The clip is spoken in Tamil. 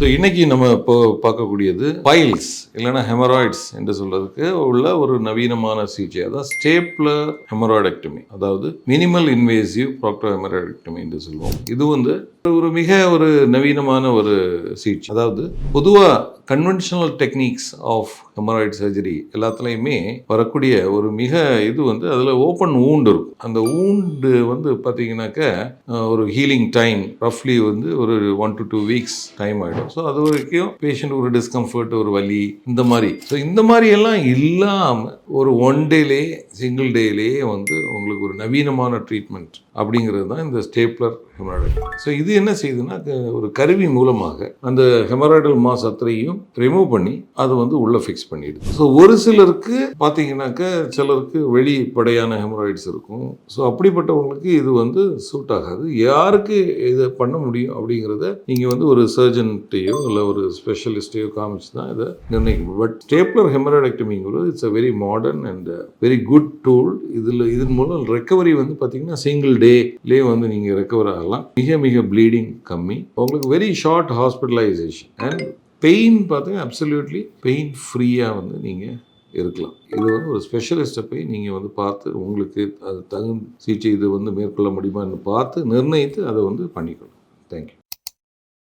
ஸோ இன்றைக்கி நம்ம இப்போ பார்க்கக்கூடியது பைல்ஸ் இல்லைன்னா ஹெமராய்ட்ஸ் என்று சொல்கிறதுக்கு உள்ள ஒரு நவீனமான சிகிச்சை. அதான் ஸ்டேப்லர் ஹெமராய்டெக்டமி அதாவது மினிமல் இன்வேசிவ் ப்ராக்டோ ஹெமராய்டெக்டமி என்று சொல்லுவோம். இது வந்து ஒரு மிக ஒரு நவீனமான ஒரு சிகிச்சை. அதாவது பொதுவாக conventional techniques of hemorrhoid surgery எல்லாத்துலேயுமே வரக்கூடிய ஒரு மிக இது வந்து அதில் ஓப்பன் ஊண்டு இருக்கும். அந்த ஊண்டு வந்து பார்த்தீங்கன்னாக்க ஒரு ஹீலிங் டைம் ரஃப்லி வந்து ஒரு one to two weeks time ஆகிடும் ஸோ அது வரைக்கும் பேஷண்ட் ஒரு டிஸ்கம்ஃபர்ட் ஒரு வலி இந்த மாதிரி. ஸோ இந்த மாதிரி எல்லாம் இல்லாமல் ஒரு ஒன் டேலே சிங்கிள் டேலேயே வந்து உங்களுக்கு ஒரு நவீனமான ட்ரீட்மெண்ட் அப்படிங்கிறது தான் இந்த ஸ்டேப்லர் ஹெமராய்டல் ஸோ இது என்ன செய்யுதுன்னா ஒரு கருவி மூலமாக அந்த ஹெமராய்டல் மாசத்திரையும் ரிமூவ் பண்ணி அது வந்து உள்ளே ஃபிக்ஸ் பண்ணிடுது. ஸோ ஒரு சிலருக்கு பார்த்தீங்கன்னாக்க சிலருக்கு வெளிப்படையான ஹெமராய்ட்ஸ் இருக்கும். ஸோ அப்படிப்பட்டவங்களுக்கு இது வந்து சூட் ஆகாது. யாருக்கு இதை பண்ண முடியும் அப்படிங்கிறத நீங்கள் வந்து ஒரு சர்ஜன்ட்டையோ இல்லை ஒரு ஸ்பெஷலிஸ்ட்டையோ காமிச்சு தான் இதை நிர்ணயிக்கணும். But stapler ஹெமராய்டெக்டமிங்கிறது it's a very modern and very good tool இதில் இதன் மூலம் ரெக்கவரி வந்து பார்த்தீங்கன்னா சிங்கிள் டேலேயே வந்து நீங்கள் ரெக்கவர் ஆகலாம். மிக மிக ப்ளீடிங் கம்மி. உங்களுக்கு very short hospitalization and pain பார்த்தீங்கன்னா அப்சல்யூட்லி பெயின் ஃப்ரீயாக வந்து நீங்கள் இருக்கலாம். இது வந்து ஒரு ஸ்பெஷலிஸ்ட்டை போய் நீங்கள் வந்து பார்த்து உங்களுக்கு அது தகுந்த சிகிச்சை இது வந்து மேற்கொள்ள முடியுமான்னு பார்த்து நிர்ணயித்து அதை வந்து பண்ணிக்கணும். தேங்க்யூ